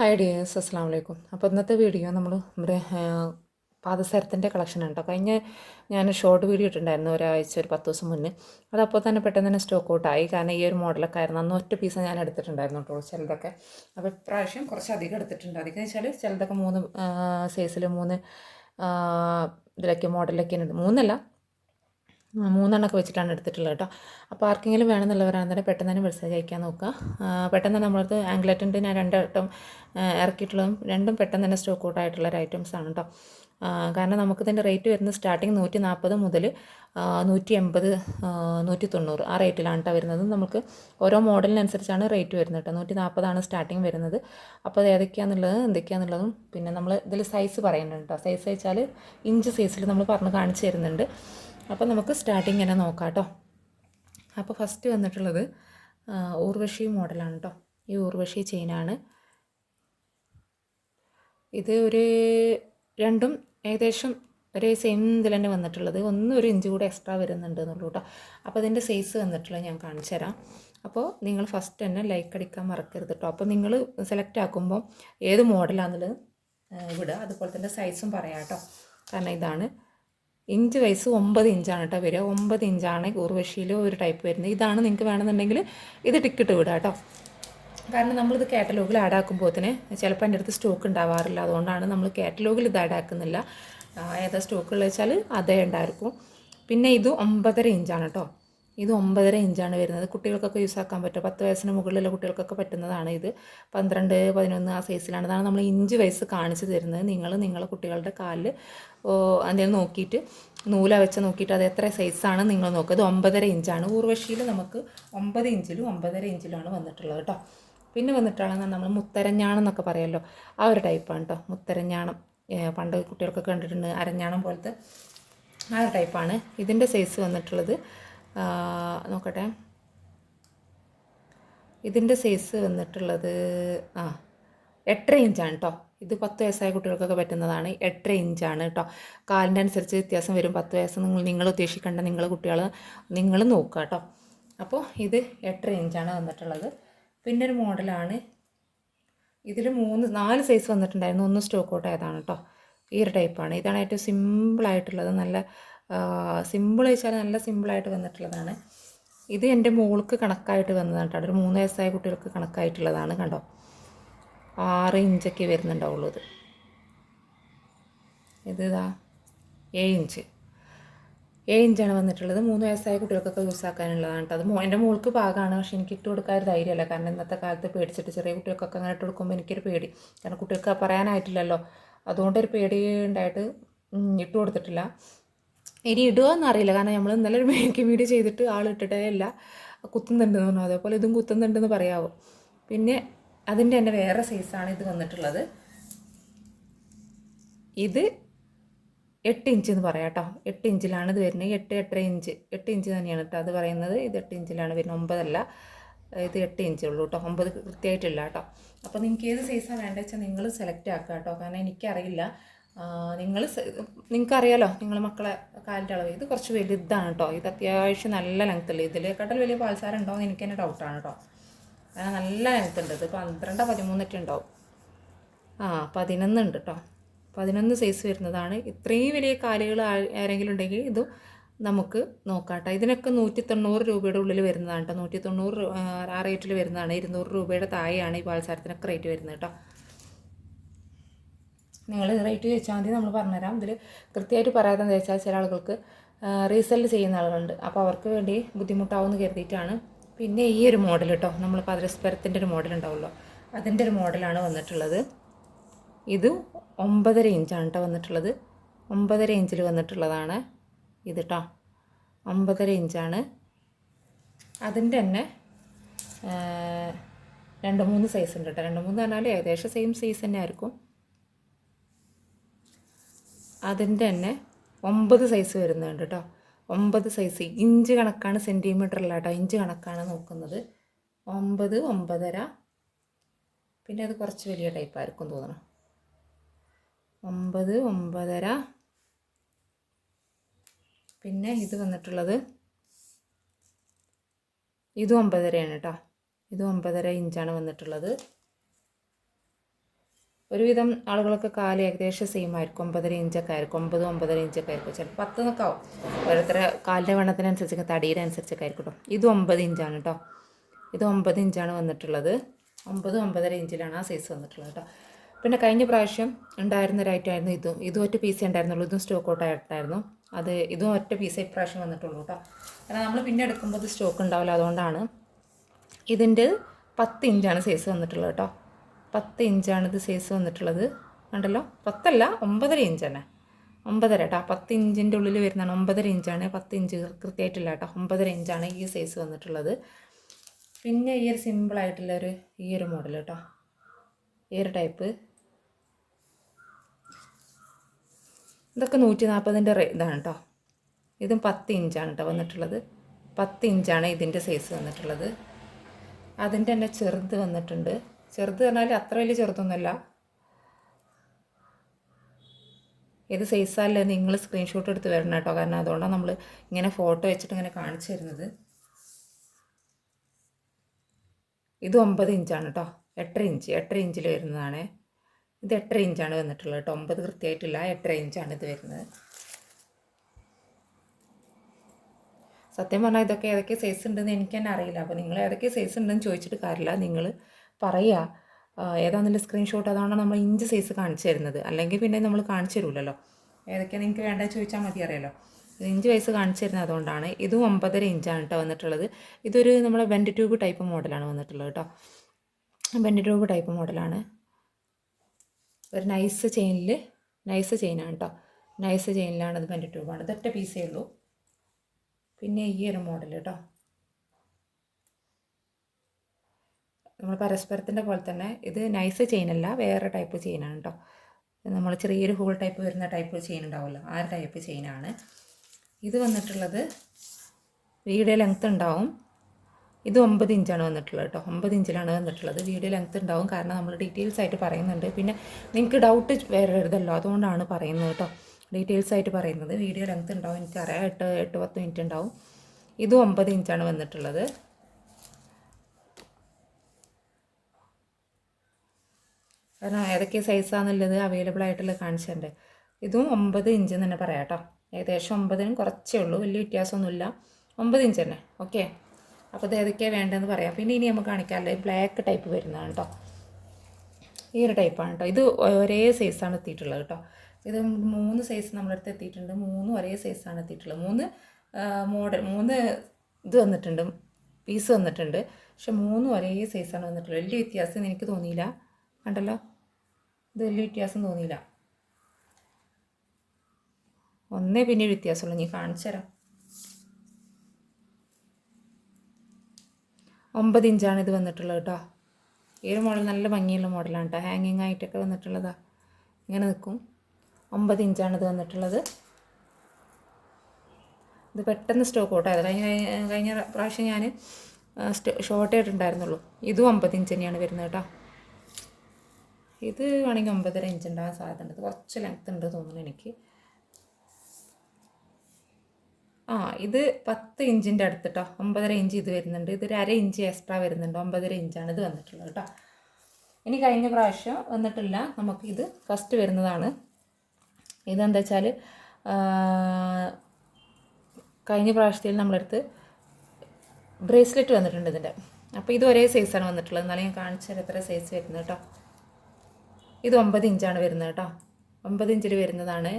Hi dears അസ്സാം വലൈക്കും അപ്പോൾ ഇന്നത്തെ വീഡിയോ നമ്മൾ നമ്മുടെ പാദസരത്തിന്റെ കളക്ഷൻ കേട്ടോ കഴിഞ്ഞ ഞാൻ ഷോർട്ട് വീഡിയോ ഇട്ടിട്ടുണ്ടായിരുന്നു ഒരാഴ്ച ഒരു പത്ത് ദിവസം മുന്നേ. അതപ്പോൾ തന്നെ പെട്ടെന്ന് തന്നെ സ്റ്റോക്ക് ഔട്ടായി കാരണം ഈ ഒരു മോഡലൊക്കെ ആയിരുന്നു. അന്ന് ഒറ്റ പീസ് ഞാൻ എടുത്തിട്ടുണ്ടായിരുന്നു കേട്ടോ ചിലതൊക്കെ. അപ്പോൾ ഇപ്രാവശ്യം കുറച്ച് അധികം എടുത്തിട്ടുണ്ട്. അധികം വെച്ചാൽ ചിലതൊക്കെ മൂന്ന് സൈസിൽ മൂന്ന് ഇതിലൊക്കെ മോഡലൊക്കെ ഉണ്ട്. മൂന്നല്ല മൂന്നെണ്ണമൊക്കെ വെച്ചിട്ടാണ് എടുത്തിട്ടുള്ളത് കേട്ടോ. അപ്പോൾ ആർക്കെങ്കിലും വേണമെന്നുള്ളവരാണെന്നുണ്ടെങ്കിൽ പെട്ടെന്ന് തന്നെ മെസ്സേജ് അയക്കാൻ നോക്കുക. പെട്ടെന്ന് തന്നെ ആംഗ്ലറ്റിന്റെ ഞാൻ രണ്ട് ഇറക്കിയിട്ടുള്ളതും രണ്ടും പെട്ടെന്ന് തന്നെ സ്റ്റോക്ക് ഔട്ട് ആയിട്ടുള്ള ഒരു ഐറ്റംസ് ആണ് കേട്ടോ. കാരണം നമുക്കിതിന്റെ റേറ്റ് വരുന്നത് സ്റ്റാർട്ടിങ് നൂറ്റി നാൽപ്പത് മുതൽ നൂറ്റി എൺപത് നൂറ്റി തൊണ്ണൂറ് ആ റേറ്റിലാണ് കേട്ടോ വരുന്നത്. നമുക്ക് ഓരോ മോഡലിനനുസരിച്ചാണ് റേറ്റ് വരുന്നത് കേട്ടോ. നൂറ്റി നാൽപ്പതാണ് സ്റ്റാർട്ടിങ് വരുന്നത്. അപ്പോൾ അത് ഏതൊക്കെയാണെന്നുള്ളത് എന്തൊക്കെയാണെന്നുള്ളതും പിന്നെ നമ്മൾ ഇതിൽ സൈസ് പറയുന്നുണ്ട് കേട്ടോ. സൈസ് വെച്ചാൽ ഇഞ്ച് സൈസിൽ നമ്മൾ പറഞ്ഞ് കാണിച്ചു തരുന്നുണ്ട്. അപ്പോൾ നമുക്ക് സ്റ്റാർട്ടിങ് ഇങ്ങനെ നോക്കാം കേട്ടോ അപ്പോൾ ഫസ്റ്റ് വന്നിട്ടുള്ളത് ഊർവശി മോഡലാണ് കേട്ടോ ഈ ഊർവശി ചെയിനാണ് ഇത് ഒരു രണ്ടും ഏകദേശം ഒരേ സെയിം ഇതിൽ തന്നെ വന്നിട്ടുള്ളത്. ഒന്ന് ഒരു ഇഞ്ച് കൂടെ എക്സ്ട്രാ വരുന്നുണ്ട് എന്നുള്ളൂ കേട്ടോ അപ്പോൾ അതിന്റെ സൈസ് വന്നിട്ടുള്ളത് ഞാൻ കാണിച്ചു തരാം. അപ്പോൾ നിങ്ങൾ ഫസ്റ്റ് തന്നെ ലൈക്ക് അടിക്കാൻ മറക്കരുത് കേട്ടോ അപ്പോൾ നിങ്ങൾ സെലക്ട് ആക്കുമ്പോൾ ഏത് മോഡലാണെന്നുള്ളത് വിടുക. അതുപോലെ തന്നെ സൈസും പറയാം കേട്ടോ കാരണം ഇതാണ്. ഇഞ്ച് വൈസ് ഒമ്പത് ഇഞ്ചാണ് കേട്ടോ വരിക. ഒമ്പത് ഇഞ്ചാണ് ഊർവശിയിൽ ഒരു ടൈപ്പ് വരുന്നത്. ഇതാണ് നിങ്ങൾക്ക് വേണമെന്നുണ്ടെങ്കിൽ ഇത് ടിക്കറ്റ് വിടുക കേട്ടോ. കാരണം നമ്മളിത് കാറ്റലോഗിൽ ആഡ് ആക്കുമ്പോഴത്തിന് ചിലപ്പോൾ എന്റെ അടുത്ത് സ്റ്റോക്ക് ഉണ്ടാവാറില്ല. അതുകൊണ്ടാണ് നമ്മൾ കാറ്റലോഗിൽ ഇത് ആക്കുന്നില്ല. ഏതാ ഏതാ സ്റ്റോക്കുള്ളത് വെച്ചാൽ അതേ ഉണ്ടായിരിക്കും. പിന്നെ ഇത് ഒമ്പതര ഇഞ്ചാണ് കേട്ടോ. ഇത് ഒമ്പതര ഇഞ്ചാണ് വരുന്നത്. കുട്ടികൾക്കൊക്കെ യൂസ് ആക്കാൻ പറ്റും. പത്ത് വയസ്സിന് മുകളിലുള്ള കുട്ടികൾക്കൊക്കെ പറ്റുന്നതാണ് ഇത്. പന്ത്രണ്ട് പതിനൊന്ന് ആ സൈസിലാണ് അതാണ് നമ്മൾ ഇഞ്ച് വയസ്സ് കാണിച്ചു തരുന്നത്. നിങ്ങൾ നിങ്ങളെ കുട്ടികളുടെ കാലിൽ എന്തെങ്കിലും നോക്കിയിട്ട് നൂല വെച്ച് നോക്കിയിട്ട് അത് എത്ര സൈസാണ് നിങ്ങൾ നോക്കുക ഇത് ഒമ്പതര ഇഞ്ചാണ്. ഊർവശിയിൽ നമുക്ക് ഒമ്പത് ഇഞ്ചിലും ഒമ്പതര ഇഞ്ചിലുമാണ് വന്നിട്ടുള്ളത് കേട്ടോ. പിന്നെ വന്നിട്ടാണ് നമ്മൾ മുത്തരഞ്ഞാണം എന്നൊക്കെ പറയുമല്ലോ ആ ഒരു ടൈപ്പാണ് കേട്ടോ മുത്തരഞ്ഞാണം. പണ്ട് കുട്ടികൾക്കൊക്കെ കണ്ടിട്ടുണ്ട് അരഞ്ഞാണം പോലത്തെ ആ ഒരു ടൈപ്പാണ് ഇതിന്റെ സൈസ് വന്നിട്ടുള്ളത് നോക്കട്ടെ. ഇതിന്റെ സൈസ് വന്നിട്ടുള്ളത് ആ എട്ടര ഇഞ്ചാണ് കേട്ടോ ഇത് പത്ത് വയസ്സായ കുട്ടികൾക്കൊക്കെ പറ്റുന്നതാണ്. എട്ടര ഇഞ്ചാണ് കേട്ടോ കാലിന്റെ അനുസരിച്ച് വ്യത്യാസം വരും. പത്ത് വയസ്സ് നിങ്ങൾ നിങ്ങൾ ഉദ്ദേശിക്കേണ്ട നിങ്ങൾ കുട്ടികൾ നിങ്ങൾ നോക്കുക കേട്ടോ അപ്പോൾ ഇത് എട്ടര ഇഞ്ചാണ് വന്നിട്ടുള്ളത്. പിന്നെ ഒരു മോഡലാണ് ഇതിൽ മൂന്ന് നാല് സൈസ് വന്നിട്ടുണ്ടായിരുന്നു. ഒന്ന് സ്റ്റോക്ക് ഔട്ട് ആയതാണ് കേട്ടോ ഈ ഒരു ടൈപ്പാണ് ഇതാണ് ഏറ്റവും സിമ്പിളായിട്ടുള്ളത് നല്ല സിമ്പിൾ വെച്ചാൽ നല്ല സിമ്പിളായിട്ട് വന്നിട്ടുള്ളതാണ്. ഇത് എന്റെ മോൾക്ക് കണക്കായിട്ട് വന്നതാണ് കേട്ടോ. ഒരു മൂന്ന് വയസ്സായ കുട്ടികൾക്ക് കണക്കായിട്ടുള്ളതാണ് കണ്ടോ? ആറ് ഇഞ്ചൊക്കെ വരുന്നുണ്ടാവുള്ളൂ ഇത്. ഇത് ഇതാ ഏഴ് ഇഞ്ച്. ഏഴ് ഇഞ്ചാണ് വന്നിട്ടുള്ളത്. മൂന്ന് വയസ്സായ കുട്ടികൾക്കൊക്കെ യൂസ് ആക്കാനുള്ളതാണ് കേട്ടോ. അത് എന്റെ മോൾക്ക് പാകമാണ് പക്ഷെ എനിക്ക് ഇട്ട് കൊടുക്കാൻ ഒരു ധൈര്യമല്ല. കാരണം ഇന്നത്തെ കാലത്ത് പേടിച്ചിട്ട് ചെറിയ കുട്ടികൾക്കൊക്കെ അങ്ങനെ ഇട്ട് കൊടുക്കുമ്പോൾ എനിക്കൊരു പേടി. കാരണം കുട്ടികൾക്ക് പറയാനായിട്ടില്ലല്ലോ. അതുകൊണ്ടൊരു പേടി ഉണ്ടായിട്ട് ഇട്ട് കൊടുത്തിട്ടില്ല. ഇനി ഇടുമോ എന്നറിയില്ല. കാരണം നമ്മൾ ഇന്നലെ ഒരു മേക്കിംഗ് വീഡിയോ ചെയ്തിട്ട് ആൾ ഇട്ടിട്ടേ ഇല്ല. കുത്തുന്നുണ്ടെന്ന് പറഞ്ഞു. അതേപോലെ ഇതും കുത്തുന്നുണ്ടെന്ന് പറയാവോ. പിന്നെ അതിന്റെ തന്നെ വേറെ സൈസാണ് ഇത് വന്നിട്ടുള്ളത്. ഇത് എട്ട് ഇഞ്ച് എന്ന് പറയാം കേട്ടോ. എട്ട് ഇഞ്ചിലാണ് ഇത് വരുന്നത്. എട്ട് എട്ടര ഇഞ്ച് എട്ട് ഇഞ്ച് തന്നെയാണ് കേട്ടോ അത് പറയുന്നത്. ഇത് എട്ട് ഇഞ്ചിലാണ് വരുന്നത്. ഒമ്പതല്ല. ഇത് എട്ട് ഇഞ്ചേ ഉള്ളൂ കേട്ടോ. ഒമ്പത് കൃത്യമായിട്ടില്ല കേട്ടോ. അപ്പോൾ നിങ്ങൾക്ക് ഏത് സൈസാണ് വേണ്ടത് വെച്ചാൽ നിങ്ങൾ സെലക്ട് ആക്കുക കേട്ടോ. കാരണം എനിക്കറിയില്ല. നിങ്ങൾ നിങ്ങൾക്കറിയാലോ നിങ്ങൾ മക്കളെ കാലിന്റെ അളവ്. ഇത് കുറച്ച് വലുതാണ് കേട്ടോ ഇത് അത്യാവശ്യം നല്ല ലെങ്ത്തുള്ള ഇതിലേക്കാട്ടിൽ വലിയ പാൽസാരം ഉണ്ടോ എന്ന് എനിക്ക് തന്നെ ഡൗട്ടാണ് കേട്ടോ കാരണം നല്ല ലെങ്ത് ഉണ്ട്. ഇത് പന്ത്രണ്ടോ പതിമൂന്നൊക്കെ ഉണ്ടാവും. ആ പതിനൊന്ന് ഉണ്ട് കേട്ടോ പതിനൊന്ന് സൈസ് വരുന്നതാണ്. ഇത്രയും വലിയ കാലുകൾ ആരെങ്കിലും ഉണ്ടെങ്കിൽ ഇത് നമുക്ക് നോക്കാം കേട്ടോ ഇതിനൊക്കെ നൂറ്റി തൊണ്ണൂറ് രൂപയുടെ ഉള്ളിൽ വരുന്നതാണ് കേട്ടോ നൂറ്റി തൊണ്ണൂറ് ആ റേറ്റിൽ വരുന്നതാണ്. ഇരുന്നൂറ് രൂപയുടെ താഴെയാണ് ഈ പാൽസാരത്തിനൊക്കെ റേറ്റ് വരുന്നത് കേട്ടോ നിങ്ങൾ റേറ്റ് ചോദിച്ചാൽ മതി നമ്മൾ പറഞ്ഞുതരാം. ഇതിൽ കൃത്യമായിട്ട് പറയാതെന്ന് വെച്ചാൽ ചില ആളുകൾക്ക് റീസെൽ ചെയ്യുന്ന ആളുകളുണ്ട്. അപ്പോൾ അവർക്ക് വേണ്ടി ബുദ്ധിമുട്ടാവുമെന്ന് കരുതിയിട്ടാണ്. പിന്നെ ഈ ഒരു മോഡൽ കേട്ടോ നമ്മൾ പതിരസ്പരത്തിന്റെ ഒരു മോഡൽ ഉണ്ടാവുമല്ലോ അതിന്റെ ഒരു മോഡലാണ് വന്നിട്ടുള്ളത്. ഇത് ഒമ്പതര ഇഞ്ചാണ് കേട്ടോ വന്നിട്ടുള്ളത്. ഒമ്പതര ഇഞ്ചിൽ വന്നിട്ടുള്ളതാണ് ഇത് കേട്ടോ ഒമ്പതര ഇഞ്ചാണ് അതിന്റെ തന്നെ രണ്ട് മൂന്ന് സൈസ് ഉണ്ട് കേട്ടോ രണ്ട് മൂന്ന് പറഞ്ഞാൽ ഏകദേശം സെയിം സൈസ് തന്നെ ആയിരിക്കും. അതിന്റെ തന്നെ ഒമ്പത് സൈസ് വരുന്നുണ്ട് കേട്ടോ ഒമ്പത് സൈസ് ഇഞ്ച് കണക്കാണ് സെന്റിമീറ്ററില്ല കേട്ടോ ഇഞ്ച് കണക്കാണ് നോക്കുന്നത്. ഒമ്പത് ഒമ്പതര. പിന്നെ അത് കുറച്ച് വലിയ ടൈപ്പായിരിക്കും തോന്നണം. ഒമ്പത് ഒമ്പതര. പിന്നെ ഇത് വന്നിട്ടുള്ളത് ഇതും ഒമ്പതരയാണ് കേട്ടോ ഇതും ഒമ്പതര ഇഞ്ചാണ് വന്നിട്ടുള്ളത്. ഒരുവിധം ആളുകളൊക്കെ കാൽ ഏകദേശം സെയിം ആയിരിക്കും. ഒമ്പതര ഇഞ്ചൊക്കെ ആയിരിക്കും. ഒമ്പത് ഒമ്പതര ഇഞ്ചൊക്കെ ആയിരിക്കും. ചിലപ്പോൾ പത്ത് എന്നൊക്കെ ആവും. ഓരോരുത്തരെ കാലിന്റെ വണ്ണത്തിനനുസരിച്ചൊക്കെ തടിയുടെ അനുസരിച്ചൊക്കെ ആയിരിക്കും കേട്ടോ ഇത് ഒമ്പത് ഇഞ്ചാണ് കേട്ടോ ഇത് ഒമ്പത് ഇഞ്ചാണ് വന്നിട്ടുള്ളത്. ഒമ്പത് ഒമ്പതര ഇഞ്ചിലാണ് ആ സൈസ് വന്നിട്ടുള്ളത് കേട്ടോ പിന്നെ കഴിഞ്ഞ പ്രാവശ്യം ഉണ്ടായിരുന്ന ഒരു item ആയിരുന്നു ഇതും. ഇതും ഒറ്റ പീസേ ഉണ്ടായിരുന്നുള്ളൂ. ഇതും സ്റ്റോക്ക് ഔട്ട് ആയിട്ടായിരുന്നു. അത് ഇതും ഒറ്റ പീസ് ഇപ്രാവശ്യം വന്നിട്ടുള്ളൂ കേട്ടോ കാരണം നമ്മൾ പിന്നെ എടുക്കുമ്പോൾ ഇത് സ്റ്റോക്ക് ഉണ്ടാവില്ല. അതുകൊണ്ടാണ് ഇതിന്റെ പത്ത് ഇഞ്ചാണ് സൈസ് വന്നിട്ടുള്ളത് കേട്ടോ പത്ത് ഇഞ്ചാണ് ഇത് സൈസ് വന്നിട്ടുള്ളത്. കണ്ടല്ലോ? പത്തല്ല ഒമ്പതര ഇഞ്ച് തന്നെ ഒമ്പതര കേട്ടോ പത്ത് ഇഞ്ചിന്റെ ഉള്ളിൽ വരുന്നതാണ് ഒമ്പതര ഇഞ്ചാണ്. പത്ത് ഇഞ്ച് കൃത്യമായിട്ടില്ല കേട്ടോ ഒമ്പതര ഇഞ്ചാണ് ഈ സൈസ് വന്നിട്ടുള്ളത്. പിന്നെ ഈ ഒരു സിമ്പിളായിട്ടുള്ള ഒരു ഈ ഒരു മോഡൽ കേട്ടോ ഈ ഒരു ടൈപ്പ് ഇതൊക്കെ നൂറ്റി നാൽപ്പതിന്റെ ഇതാണ് കേട്ടോ ഇതും പത്ത് ഇഞ്ചാണ് കേട്ടോ വന്നിട്ടുള്ളത്. പത്ത് ഇഞ്ചാണ് ഇതിന്റെ സൈസ് വന്നിട്ടുള്ളത്. അതിന്റെ തന്നെ ചെറുത് വന്നിട്ടുണ്ട്. ചെറുത് പറഞ്ഞാൽ അത്ര വലിയ ചെറുതൊന്നുമല്ല. ഏത് സൈസാല്ലേ നിങ്ങൾ സ്ക്രീൻഷോട്ട് എടുത്ത് വരണം കേട്ടോ കാരണം അതുകൊണ്ടാണ് നമ്മൾ ഇങ്ങനെ ഫോട്ടോ വെച്ചിട്ട് ഇങ്ങനെ കാണിച്ചു തരുന്നത്. ഇത് ഒമ്പത് ഇഞ്ചാണ് കേട്ടോ എട്ടര ഇഞ്ച് എട്ടര ഇഞ്ചിൽ വരുന്നതാണ്. ഇത് എട്ടര ഇഞ്ചാണ് വന്നിട്ടുള്ളത് കേട്ടോ ഒമ്പത് കൃത്യമായിട്ടില്ല എട്ടര ഇഞ്ചാണ് ഇത് വരുന്നത്. സത്യം പറഞ്ഞാൽ ഇതൊക്കെ ഏതൊക്കെ സൈസ് ഉണ്ടെന്ന് എനിക്ക് തന്നെ അറിയില്ല. അപ്പോൾ നിങ്ങൾ ഏതൊക്കെ സൈസ് ഉണ്ടെന്ന് ചോദിച്ചിട്ട് കാര്യമില്ല. നിങ്ങൾ പറയുക ഏതാ ഏതാണെന്നുള്ള സ്ക്രീൻഷോട്ട് അതാണ് നമ്മൾ ഇഞ്ച് സൈസ് കാണിച്ചു തരുന്നത്. അല്ലെങ്കിൽ പിന്നെ നമ്മൾ കാണിച്ചു തരുമല്ലോ ഏതൊക്കെയാണ് നിങ്ങൾക്ക് വേണ്ടത് ചോദിച്ചാൽ മതി അറിയാലോ. ഇഞ്ച് വയസ്സ് കാണിച്ചു തരുന്നത് അതുകൊണ്ടാണ്. ഇതും ഒമ്പതര ഇഞ്ചാണ് കേട്ടോ വന്നിട്ടുള്ളത്. ഇതൊരു നമ്മുടെ ബെൻഡ് ട്യൂബ് ടൈപ്പ് മോഡലാണ് വന്നിട്ടുള്ളത് കേട്ടോ. ബെൻഡ് ട്യൂബ് ടൈപ്പ് മോഡലാണ് ഒരു നൈസ് ചെയിനിൽ നൈസ് ചെയിനാണ് കേട്ടോ. നൈസ് ചെയിനിലാണ് ഇത് ബെൻഡ് ട്യൂബാണ് ഇതൊറ്റ പീസേ ഉള്ളൂ. പിന്നെ ഈ ഒരു മോഡൽ കേട്ടോ. നമ്മൾ പരസ്പരത്തിന്റെ പോലെ തന്നെ ഇത് നൈസ് ചെയിൻ അല്ല വേറെ ടൈപ്പ് ചെയിനാണ് കേട്ടോ നമ്മൾ ചെറിയൊരു ഹോൾ ടൈപ്പ് വരുന്ന ടൈപ്പ് ചെയിൻ ഉണ്ടാവുമല്ലോ ആ ടൈപ്പ് ചെയിനാണ് ഇത് വന്നിട്ടുള്ളത് വീഡിയോ ലെങ്ത്ത് ഉണ്ടാവും. ഇത് ഒമ്പത് ഇഞ്ചാണ് വന്നിട്ടുള്ളത് കേട്ടോ ഒമ്പത് ഇഞ്ചിലാണ് വന്നിട്ടുള്ളത്. വീഡിയോ ലെങ്ത്ത് ഉണ്ടാവും. കാരണം നമ്മൾ ഡീറ്റെയിൽസ് ആയിട്ട് പറയുന്നുണ്ട്. പിന്നെ നിങ്ങൾക്ക് ഡൗട്ട് വേറെ വരരുതല്ലോ. അതുകൊണ്ടാണ് പറയുന്നത് കേട്ടോ ഡീറ്റെയിൽസ് ആയിട്ട് പറയുന്നത്. വീഡിയോ ലെങ്ത്ത് ഉണ്ടാവും. എനിക്കറിയാം. എട്ട് എട്ട് പത്ത് മിനിറ്റ് ഉണ്ടാവും. ഇത് ഒമ്പത് ഇഞ്ചാണ് വന്നിട്ടുള്ളത്. കാരണം ഏതൊക്കെ സൈസാണെന്നുള്ളത് അവൈലബിൾ ആയിട്ടുള്ള കാണിച്ചിട്ടുണ്ട് ഇതും ഒമ്പത് ഇഞ്ച് തന്നെ പറയാം കേട്ടോ ഏകദേശം ഒമ്പതിനും കുറച്ചേ ഉള്ളൂ. വലിയ വ്യത്യാസമൊന്നുമില്ല. ഒമ്പത് ഇഞ്ച് തന്നെ. ഓക്കെ അപ്പോൾ ഇത് ഏതൊക്കെയാണ് വേണ്ടതെന്ന് പറയാം. പിന്നെ ഇനി നമുക്ക് കാണിക്കാമല്ലേ ബ്ലാക്ക് ടൈപ്പ് വരുന്നതാണ് കേട്ടോ ഈ ഒരു ടൈപ്പാണ് കേട്ടോ ഇത് ഒരേ സൈസാണ് എത്തിയിട്ടുള്ളത് കേട്ടോ ഇത് മൂന്ന് സൈസ് നമ്മളടുത്ത് എത്തിയിട്ടുണ്ട്. മൂന്നും ഒരേ സൈസാണ് എത്തിയിട്ടുള്ളത്. മൂന്ന് മോഡൽ മൂന്ന് ഇത് വന്നിട്ടുണ്ട്. പീസ് വന്നിട്ടുണ്ട്. പക്ഷെ മൂന്നും ഒരേ സൈസാണ് വന്നിട്ടുള്ളത്. വലിയ വ്യത്യാസം എനിക്ക് തോന്നിയില്ല. കണ്ടല്ലോ? ഇത് വലിയ വ്യത്യാസം തോന്നിയില്ല. ഒന്നേ പിന്നെ വ്യത്യാസമുള്ളൂ. നീ കാണിച്ചു തരാം. ഒമ്പത് ഇഞ്ചാണ് ഇത് വന്നിട്ടുള്ളത് കേട്ടോ. ഈ ഒരു മോഡൽ നല്ല ഭംഗിയുള്ള മോഡലാണ് കേട്ടോ. ഹാങ്ങിങ് ആയിട്ടൊക്കെ വന്നിട്ടുള്ളതാ. ഇങ്ങനെ നിൽക്കും. ഒമ്പത് ഇഞ്ചാണ് ഇത് വന്നിട്ടുള്ളത്. ഇത് പെട്ടെന്ന് സ്റ്റോക്ക് ഔട്ട് ആയത്. കഴിഞ്ഞ കഴിഞ്ഞ പ്രാവശ്യം ഞാൻ ഷോർട്ട് ആയിട്ടുണ്ടായിരുന്നുള്ളൂ. ഇതും ഒമ്പത് ഇഞ്ച് തന്നെയാണ് വരുന്നത് കേട്ടോ. ഇത് വേണമെങ്കിൽ ഒമ്പതര ഇഞ്ച് ഉണ്ടാകാൻ സാധ്യത ഉണ്ട്. ഇത് കുറച്ച് ലെങ്ത് ഉണ്ട് തോന്നുന്നു എനിക്ക്. ആ ഇത് പത്ത് ഇഞ്ചിന്റെ അടുത്ത് കേട്ടോ ഒമ്പതര ഇഞ്ച് ഇത് വരുന്നുണ്ട്. ഇതൊരു അര ഇഞ്ച് എക്സ്ട്രാ വരുന്നുണ്ട്. ഒമ്പതര ഇഞ്ചാണ് ഇത് വന്നിട്ടുള്ളത് കേട്ടോ ഇനി കഴിഞ്ഞ പ്രാവശ്യം വന്നിട്ടില്ല. നമുക്ക് ഇത് ഫസ്റ്റ് വരുന്നതാണ്. ഇതെന്താ വെച്ചാൽ കഴിഞ്ഞ പ്രാവശ്യത്തിൽ നമ്മളെടുത്ത് ബ്രേസ്ലെറ്റ് വന്നിട്ടുണ്ട് ഇതിന്റെ. അപ്പോൾ ഇത് ഒരേ സൈസാണ് വന്നിട്ടുള്ളത്. എന്നാലും ഞാൻ കാണിച്ചാൽ എത്ര സൈസ് വരുന്നത് കേട്ടോ ഇത് ഒമ്പത് ഇഞ്ചാണ് വരുന്നത് കേട്ടോ. ഒമ്പത് ഇഞ്ചിൽ വരുന്നതാണ്.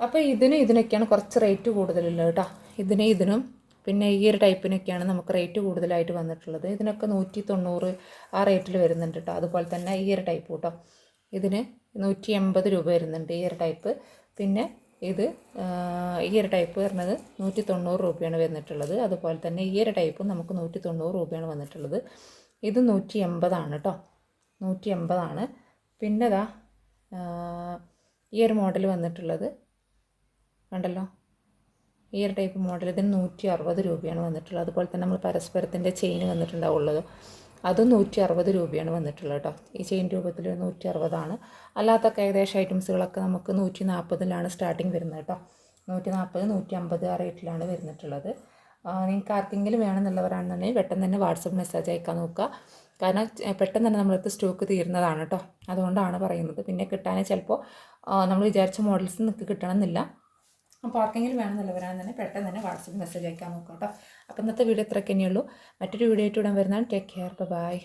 അപ്പോൾ ഇതിനും ഇതിനൊക്കെയാണ് കുറച്ച് റേറ്റ് കൂടുതലുള്ളത് കേട്ടോ. ഇതിനും ഇതിനും പിന്നെ ഈ ഒരു ടൈപ്പിനൊക്കെയാണ് നമുക്ക് റേറ്റ് കൂടുതലായിട്ട് വന്നിട്ടുള്ളത്. ഇതിനൊക്കെ നൂറ്റി തൊണ്ണൂറ് ആ റേറ്റിൽ വരുന്നുണ്ട് കേട്ടോ. അതുപോലെ തന്നെ ഈ ഒരു ടൈപ്പ് കേട്ടോ. ഇതിന് നൂറ്റി എൺപത് രൂപ വരുന്നുണ്ട് ഈ ഒരു ടൈപ്പ്. പിന്നെ ഇത് ഈ ഒരു ടൈപ്പ് വരുന്നത് നൂറ്റി തൊണ്ണൂറ് രൂപയാണ് വന്നിട്ടുള്ളത്. അതുപോലെ തന്നെ ഈ ഒരു ടൈപ്പും നമുക്ക് നൂറ്റി തൊണ്ണൂറ് രൂപയാണ് വന്നിട്ടുള്ളത്. ഇത് നൂറ്റി എൺപതാണ് കേട്ടോ. നൂറ്റി എൺപതാണ് പിന്നെ ഇതാ ഈ ഒരു മോഡൽ വന്നിട്ടുള്ളത്. കണ്ടല്ലോ? ഈ ഒരു ടൈപ്പ് മോഡൽ ഇതിന് നൂറ്റി അറുപത് രൂപയാണ് വന്നിട്ടുള്ളത്. അതുപോലെ തന്നെ നമ്മൾ പരസ്പരത്തിന്റെ ചെയിൻ വന്നിട്ടുണ്ടാവുള്ളത് അതും നൂറ്റി അറുപത് രൂപയാണ് വന്നിട്ടുള്ളത് കേട്ടോ. ഈ ചെയിൻ രൂപത്തിൽ നൂറ്റി അറുപതാണ് അല്ലാത്തൊക്കെ ഏകദേശം ഐറ്റംസുകളൊക്കെ നമുക്ക് നൂറ്റി നാൽപ്പതിലാണ് സ്റ്റാർട്ടിങ് വരുന്നത് കേട്ടോ. നൂറ്റി നാൽപ്പത് നൂറ്റി അമ്പത് ആ റേറ്റിലാണ് വരുന്നിട്ടുള്ളത്. നിങ്ങൾക്ക് ആർക്കെങ്കിലും വേണമെന്നുള്ളവരാണെന്നുണ്ടെങ്കിൽ പെട്ടെന്ന് തന്നെ വാട്സപ്പ് മെസ്സേജ് അയക്കാൻ നോക്കുക. കാരണം പെട്ടെന്ന് തന്നെ നമ്മളടുത്ത് സ്റ്റോക്ക് തീരുന്നതാണ് കേട്ടോ അതുകൊണ്ടാണ് പറയുന്നത്. പിന്നെ കിട്ടാനേ ചിലപ്പോൾ നമ്മൾ വിചാരിച്ച മോഡൽസ് നിങ്ങൾക്ക് കിട്ടണമെന്നില്ല. അപ്പോൾ ആർക്കെങ്കിലും വേണമെന്നില്ല വരാൻ തന്നെ പെട്ടെന്ന് തന്നെ വാട്സപ്പ് മെസ്സേജ് അയക്കാൻ നോക്കാം കേട്ടോ അപ്പോൾ ഇന്നത്തെ വീഡിയോ ഇത്രയൊക്കെ തന്നെയുള്ളൂ മറ്റൊരു വീഡിയോ ആയിട്ട് ഇടാൻ വരുന്നതാണ്. Take care bye